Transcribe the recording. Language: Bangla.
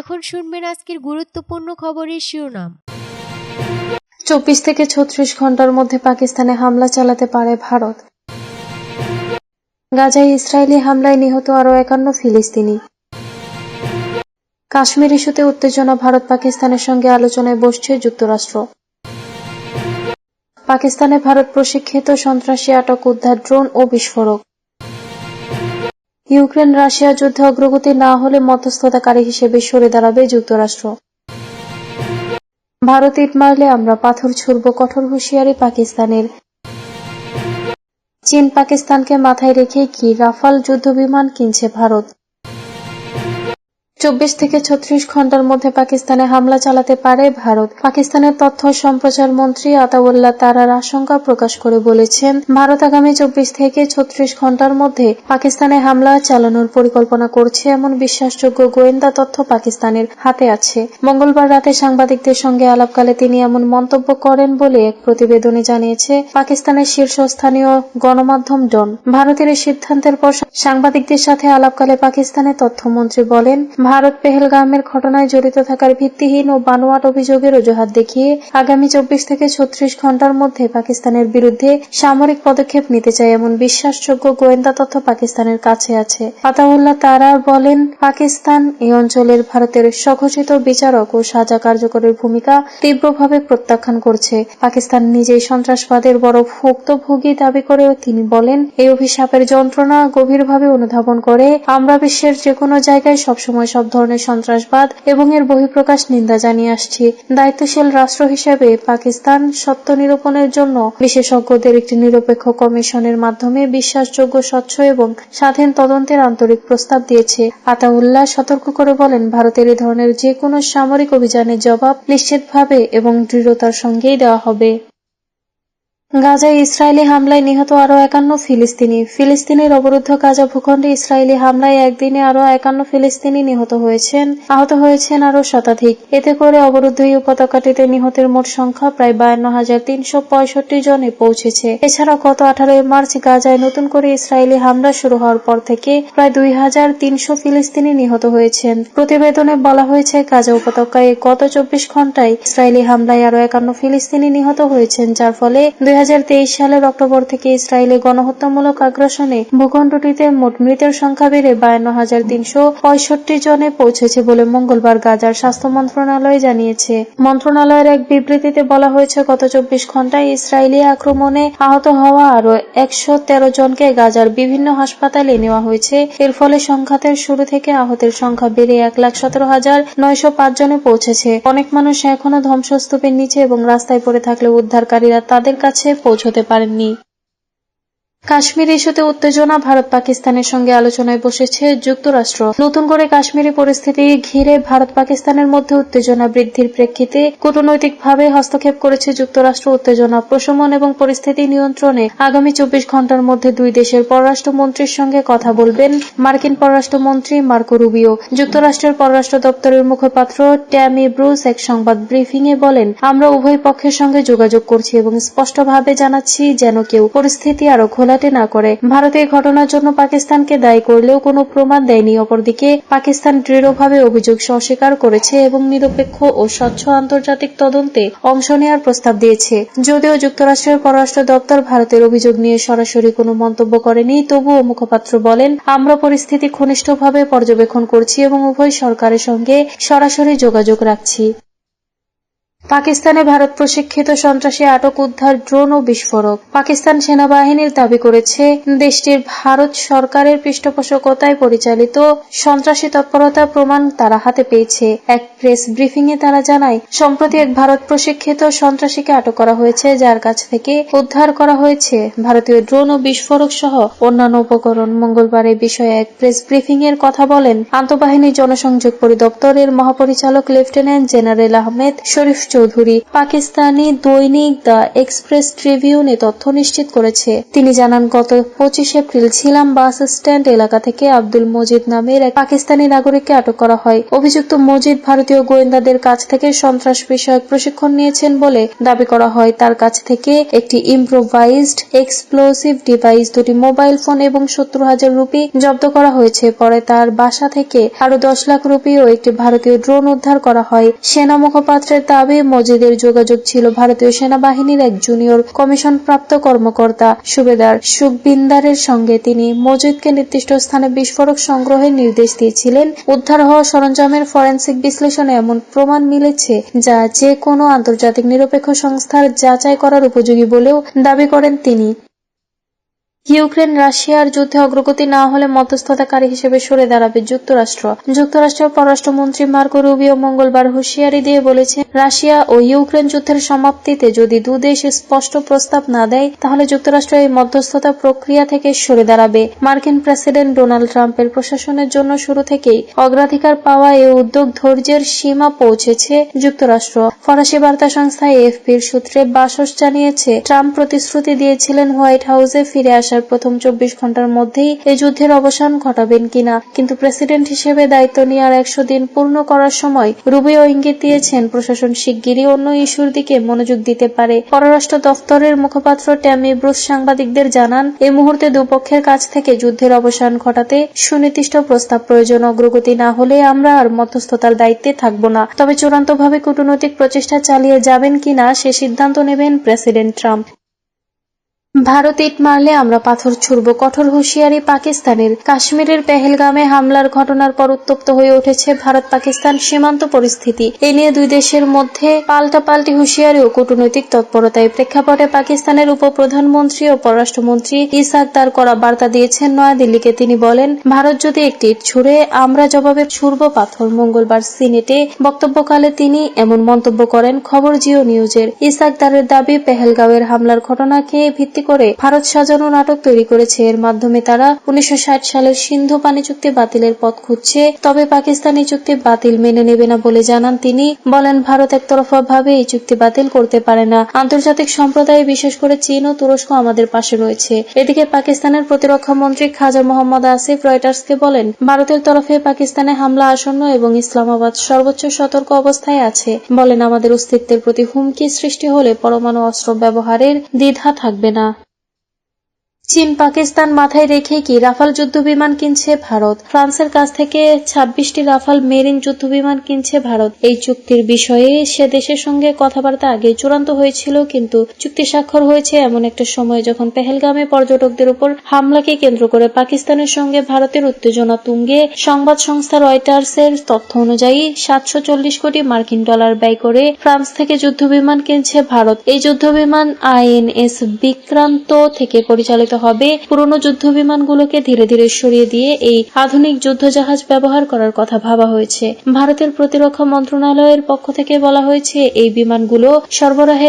এখন শুনবেন আজকের গুরুত্বপূর্ণ খবরের শিরোনাম। চব্বিশ থেকে ছত্রিশ ঘণ্টার মধ্যে পাকিস্তানে হামলা চালাতে পারে ভারত। গাজায় ইসরায়েলি হামলায় নিহত আরও একান্ন ফিলিস্তিনি। কাশ্মীর ইস্যুতে উত্তেজনা, ভারত পাকিস্তানের সঙ্গে আলোচনায় বসছে যুক্তরাষ্ট্র। পাকিস্তানে ভারত প্রশিক্ষিত সন্ত্রাসী আটক উদ্ধার ড্রোন ও বিস্ফোরক। ইউক্রেন, রাশিয়া যুদ্ধে অগ্রগতি না হলে মধ্যস্থতাকারী হিসেবে সরে দাঁড়াবে যুক্তরাষ্ট্র। ভারত ইট মারলে আমরা পাথর ছুড়ব কঠোর হুঁশিয়ারি পাকিস্তানের। চীন পাকিস্তানকে মাথায় রেখে কি রাফাল যুদ্ধ বিমান কিনছে ভারত? চব্বিশ থেকে ছত্রিশ ঘণ্টার মধ্যে পাকিস্তানে হামলা চালাতে পারে ভারত। পাকিস্তানের তথ্য সম্প্রচার মন্ত্রী আতাউল্লাহ তারার আশঙ্কা প্রকাশ করে বলেছেন, ভারত আগামী চব্বিশ থেকে ছত্রিশ ঘণ্টার মধ্যে পাকিস্তানে হামলা চালানোর পরিকল্পনা করছে এমন বিশ্বাসযোগ্য গোয়েন্দা তথ্য পাকিস্তানের হাতে আছে। মঙ্গলবার রাতে সাংবাদিকদের সঙ্গে আলাপকালে তিনি এমন মন্তব্য করেন বলে এক প্রতিবেদনে জানিয়েছে, পাকিস্তানের শীর্ষস্থানীয় গণমাধ্যম ডন। ভারতের সিদ্ধান্তের পর সাংবাদিকদের সাথে আলাপকালে পাকিস্তানের তথ্যমন্ত্রী বলেন ভারত পেহেলগামের ঘটনায় জড়িত থাকার ভিত্তিহীন ও বানোয়াট অভিযোগের অজুহাত দেখিয়ে আগামী চব্বিশ থেকে ছত্রিশ ঘণ্টার মধ্যে পাকিস্তানের বিরুদ্ধে সামরিক পদক্ষেপ নিতে চায় এমন বিশ্বাসযোগ্য গোয়েন্দা তথ্য পাকিস্তানের কাছে আছে। আতাউল্লাহ তারার বলেন, পাকিস্তান এই অঞ্চলের ভারতের স্বঘোষিত বিচারক ও সাজা কার্যকরের ভূমিকা তীব্রভাবে প্রত্যাখ্যান করছে। পাকিস্তান নিজেই সন্ত্রাসবাদের বড় ভুক্তভোগী দাবি করেও তিনি বলেন, এই অভিশাপের যন্ত্রণা গভীরভাবে অনুধাবন করে। আমরা বিশ্বের যে কোনো জায়গায় সবসময় সব ধরনের সন্ত্রাসবাদ এবং এর বহিঃপ্রকাশ নিন্দা জানিয়ে আসছি। দায়িত্বশীল রাষ্ট্র হিসেবে পাকিস্তান সত্য নিরূপণের জন্য বিশেষজ্ঞদের একটি নিরপেক্ষ কমিশনের মাধ্যমে বিশ্বাসযোগ্য, স্বচ্ছ এবং স্বাধীন তদন্তের আন্তরিক প্রস্তাব দিয়েছে। আতাউল্লাহ সতর্ক করে বলেন, ভারতের এই ধরনের যে কোনো সামরিক অভিযানের জবাব নিশ্চিতভাবে এবং দৃঢ়তার সঙ্গেই দেওয়া হবে। গাজায় ইসরায়েলি হামলায় নিহত আরও একান্ন ফিলিস্তিনি। ফিলিস্তিনের অবরুদ্ধ গাজা ভূখণ্ডে ইসরায়েলি হামলায় একদিনে আরও একান্ন ফিলিস্তিনি নিহত হয়েছেন, আহত হয়েছেন আরও শতাধিক। এতে করে অবরুদ্ধ এই উপত্যকাটিতে নিহতের মোট সংখ্যা প্রায় বায়ান্ন হাজার তিনশো পঁয়ষট্টি জনে পৌঁছেছে। এছাড়া গত আঠারোই মার্চ গাজায় নতুন করে ইসরায়েলি হামলা শুরু হওয়ার পর থেকে প্রায় দুই হাজার তিনশো ফিলিস্তিনি নিহত হয়েছেন। প্রতিবেদনে বলা হয়েছে, গাজা উপত্যকায় গত চব্বিশ ঘন্টায় ইসরায়েলি হামলায় আরও একান্ন ফিলিস্তিনি নিহত হয়েছেন, যার ফলে দুই হাজার সালের অক্টোবর থেকে ইসরায়েলে গণহত্যামূলক আগ্রাসনে ভূখণ্ডটিতে মোট মৃতের সংখ্যা বেড়ে বায়ান্ন হাজার তিনশো পঁয়ষট্টি জনে পৌঁছেছে বলে মঙ্গলবার গাজার স্বাস্থ্য মন্ত্রণালয় জানিয়েছে। মন্ত্রণালয়ের এক বিবৃতিতে বলা হয়েছে, গত চব্বিশ ঘন্টায় ইসরায়েলি আক্রমণে আহত হওয়া আরও একশো তেরো জনকে গাজার বিভিন্ন হাসপাতালে নেওয়া হয়েছে। এর ফলে সংঘাতের শুরু থেকে আহতের সংখ্যা বেড়ে এক লাখ সতেরো হাজার নয়শো পাঁচ জনে পৌঁছেছে। অনেক মানুষ এখনও ধ্বংসস্তূপের নিচে এবং রাস্তায় পড়ে থাকলে উদ্ধারকারীরা তাদের কাছে পৌঁছতে পারেননি। কাশ্মীর ইস্যুতে উত্তেজনা ভারত পাকিস্তানের সঙ্গে আলোচনায় বসেছে যুক্তরাষ্ট্র। নতুন করে কাশ্মীরি পরিস্থিতি ঘিরে ভারত পাকিস্তানের মধ্যে উত্তেজনা বৃদ্ধির প্রেক্ষিতে কূটনৈতিকভাবে হস্তক্ষেপ করেছে যুক্তরাষ্ট্র উত্তেজনা প্রশমন এবং পরিস্থিতি নিয়ন্ত্রণে আগামী চব্বিশ ঘণ্টার মধ্যে দুই দেশের পররাষ্ট্রমন্ত্রীর সঙ্গে কথা বলবেন মার্কিন পররাষ্ট্রমন্ত্রী মার্কো রুবিও। যুক্তরাষ্ট্রের পররাষ্ট্র দপ্তরের মুখপাত্র ট্যামি ব্রুস এক সংবাদ ব্রিফিং এ বলেন, আমরা উভয় পক্ষের সঙ্গে যোগাযোগ করছি এবং স্পষ্টভাবে জানাচ্ছি যেন কেউ পরিস্থিতি আরও ঘোলা ঘোলাটে না করে। ভারত এই ঘটনার জন্য পাকিস্তানকে দায়ী করলেও কোনো প্রমাণ দেয়নি। অপরদিকে, পাকিস্তান দৃঢ়ভাবে অভিযোগ অস্বীকার করেছে এবং নিরপেক্ষ ও স্বচ্ছ আন্তর্জাতিক তদন্তে অংশ নেওয়ার প্রস্তাব দিয়েছে। যদিও যুক্তরাষ্ট্রের পররাষ্ট্র দপ্তর ভারতের অভিযোগ নিয়ে সরাসরি কোনো মন্তব্য করেনি, তবুও মুখপাত্র বলেন, আমরা পরিস্থিতি ঘনিষ্ঠভাবে পর্যবেক্ষণ করছি এবং উভয় সরকারের সঙ্গে সরাসরি যোগাযোগ রাখছি। পাকিস্তানে ভারত প্রশিক্ষিত সন্ত্রাসী আটক উদ্ধার ড্রোন ও বিস্ফোরক। পাকিস্তান সেনাবাহিনীর দাবি করেছে, দেশটির ভারত সরকারের পৃষ্ঠপোষকতায় পরিচালিত সন্ত্রাসী তৎপরতা প্রমাণ তারা হাতে পেয়েছে। এক প্রেস ব্রিফিং এ তারা জানায়, সম্প্রতি এক ভারত প্রশিক্ষিত সন্ত্রাসীকে আটক করা হয়েছে, যার কাছ থেকে উদ্ধার করা হয়েছে। ভারতীয় ড্রোন ও বিস্ফোরক সহ অন্যান্য উপকরণ। মঙ্গলবার এই বিষয়ে এক প্রেস ব্রিফিং এর কথা বলেন আন্তঃবাহিনী জনসংযোগ পরিদপ্তরের মহাপরিচালক লেফটেন্যান্ট জেনারেল আহমেদ শরীফ চৌধুরী পাকিস্তানি দৈনিক দ্য এক্সপ্রেস ট্রিবিউনে তথ্য নিশ্চিত করেছে। তিনি জানান, গত পঁচিশ এপ্রিল ছিলাম বাস স্ট্যান্ড এলাকা থেকে আব্দুল মজিদ নামের এক পাকিস্তানি নাগরিককে আটক করা হয়। অভিযুক্ত মজিদ ভারতীয় গোয়েন্দাদের কাছ থেকে সন্ত্রাস বিষয়ক প্রশিক্ষণ নিয়েছেন বলে দাবি করা হয়। তার কাছ থেকে একটি ইম্প্রোভাইজড এক্সপ্লোসিভ ডিভাইস দুটি মোবাইল ফোন এবং সত্তর হাজার রুপি জব্দ করা হয়েছে। পরে তার বাসা থেকে আরও দশ লাখ রুপি ও একটি ভারতীয় ড্রোন উদ্ধার করা হয়। সেনা মুখপাত্রের দাবি মজিদের যোগাযোগ ছিল ভারতীয় সেনাবাহিনীর এক জুনিয়র কমিশন প্রাপ্ত কর্মকর্তা সুবেদার সুখবিন্দারের সঙ্গে। তিনি মজিদকে নির্দিষ্ট স্থানে বিস্ফোরক সংগ্রহের নির্দেশ দিয়েছিলেন। উদ্ধার হওয়া সরঞ্জামের ফরেন্সিক বিশ্লেষণে এমন প্রমাণ মিলেছে যা যে কোনো আন্তর্জাতিক নিরপেক্ষ সংস্থার যাচাই করার উপযোগী বলেও দাবি করেন তিনি। ইউক্রেন, রাশিয়ার যুদ্ধে অগ্রগতি না হলে মধ্যস্থতাকারী হিসেবে সরে দাঁড়াবে যুক্তরাষ্ট্র। যুক্তরাষ্ট্রের পররাষ্ট্রমন্ত্রী মার্কো রুবিও মঙ্গলবার হুঁশিয়ারি দিয়ে বলেছে, রাশিয়া ও ইউক্রেন যুদ্ধের সমাপ্তিতে যদি দুদেশ স্পষ্ট প্রস্তাব না দেয়, তাহলে যুক্তরাষ্ট্র এই মধ্যস্থতা প্রক্রিয়া থেকে সরে দাঁড়াবে। মার্কিন প্রেসিডেন্ট ডোনাল্ড ট্রাম্পের প্রশাসনের জন্য শুরু থেকেই অগ্রাধিকার পাওয়া এই উদ্যোগ ধৈর্যের সীমা পৌঁছেছে যুক্তরাষ্ট্র। ফরাসি বার্তা সংস্থা এফপির সূত্রে বাসস জানিয়েছে, ট্রাম্প প্রতিশ্রুতি দিয়েছিলেন হোয়াইট হাউসে ফিরে আসার প্রথম চব্বিশ ঘণ্টার মধ্যেই এই যুদ্ধের অবসান ঘটাবেন কিনা। কিন্তু প্রেসিডেন্ট হিসেবে দায়িত্ব নেওয়ার একশো দিন পূর্ণ করার সময় রুবিও ইঙ্গিত দিয়েছেন, প্রশাসন শিগগিরই অন্য ইস্যুর দিকে মনোযোগ দিতে পারে। পররাষ্ট্র দফতরের মুখপাত্র ট্যামি ব্রুস সাংবাদিকদের জানান, এই মুহূর্তে দুপক্ষের কাছ থেকে যুদ্ধের অবসান ঘটাতে সুনির্দিষ্ট প্রস্তাব প্রয়োজন। অগ্রগতি না হলে আমরা আর মধ্যস্থতার দায়িত্বে থাকব না। তবে চূড়ান্তভাবে কূটনৈতিক প্রচেষ্টা চালিয়ে যাবেন কিনা সে সিদ্ধান্ত নেবেন প্রেসিডেন্ট ট্রাম্প। ভারত ইট মারলে আমরা পাথর ছুড়ব। কঠোর হুঁশিয়ারি পাকিস্তানের। কাশ্মীরের পেহেলগামে হামলার ঘটনার পর উত্তপ্ত হয়ে উঠেছে ভারত পাকিস্তান সীমান্ত পরিস্থিতি। এ নিয়ে দুই দেশের মধ্যে পাল্টাপাল্টি হুঁশিয়ারি ও কূটনৈতিক তৎপরতায় প্রেক্ষাপটে পাকিস্তানের উপপ্রধানমন্ত্রী ও পররাষ্ট্রমন্ত্রী ইসাক তার করা বার্তা দিয়েছেন। নয়াদিল্লিকে তিনি বলেন, ভারত যদি একটি ইট ছুড়ে, আমরা জবাবে ছুড়ব পাথর। মঙ্গলবার সিনেটে বক্তব্যকালে তিনি এমন মন্তব্য করেন খবর জিও নিউজের। ইসাক দারের দাবি, পেহেলগাঁওয়ের হামলার ঘটনাকে ভিত্তি করে ভারত সাজানো নাটক তৈরি করেছে। এর মাধ্যমে তারা উনিশশো সালের সিন্ধু পানি চুক্তি বাতিলের পথ খুঁজছে। তবে পাকিস্তান চুক্তি বাতিল মেনে নেবে না বলে জানান তিনি। বলেন, ভারত একতরফা ভাবে এই চুক্তি বাতিল করতে পারে না। আন্তর্জাতিক সম্প্রদায়, বিশেষ করে চীন ও তুরস্ক, আমাদের পাশে রয়েছে। এদিকে পাকিস্তানের প্রতিরক্ষা মন্ত্রী খাজা মোহাম্মদ আসিফ রয়টার্সকে বলেন, ভারতের তরফে পাকিস্তানে হামলা আসন্ন এবং ইসলামাবাদ সর্বোচ্চ সতর্ক অবস্থায় আছে। বলেন, আমাদের অস্তিত্বের প্রতি হুমকি সৃষ্টি হলে পরমাণু অস্ত্র ব্যবহারের দ্বিধা থাকবে না। চীন পাকিস্তান মাথায় রেখে কি রাফাল যুদ্ধবিমান কিনছে ভারত? ফ্রান্সের কাছ থেকে ছাব্বিশটি রাফাল মেরিন যুদ্ধবিমান কিনছে ভারত। এই চুক্তির বিষয়ে সে দেশের সঙ্গে কথাবার্তা আগে চূড়ান্ত হয়েছিল, কিন্তু চুক্তি স্বাক্ষর হয়েছে এমন একটা সময় যখন পেহেলগামে পর্যটকদের উপর হামলাকে কেন্দ্র করে পাকিস্তানের সঙ্গে ভারতের উত্তেজনা তুঙ্গে সংবাদ সংস্থা রয়টার্সের তথ্য অনুযায়ী সাতশো চল্লিশ কোটি মার্কিন ডলার ব্যয় করে ফ্রান্স থেকে যুদ্ধবিমান কিনছে ভারত। এই যুদ্ধবিমান আইএনএস বিক্রান্ত থেকে পরিচালিত হবে। পুরনো যুদ্ধ বিমানগুলোকে ধীরে ধীরে সরিয়ে দিয়ে এই আধুনিক যুদ্ধজাহাজ ব্যবহার করার কথা ভাবা হয়েছে। ভারতের প্রতিরক্ষা মন্ত্রণালয়ের পক্ষ থেকে বলা হয়েছে, এই বিমানগুলো সরবরাহের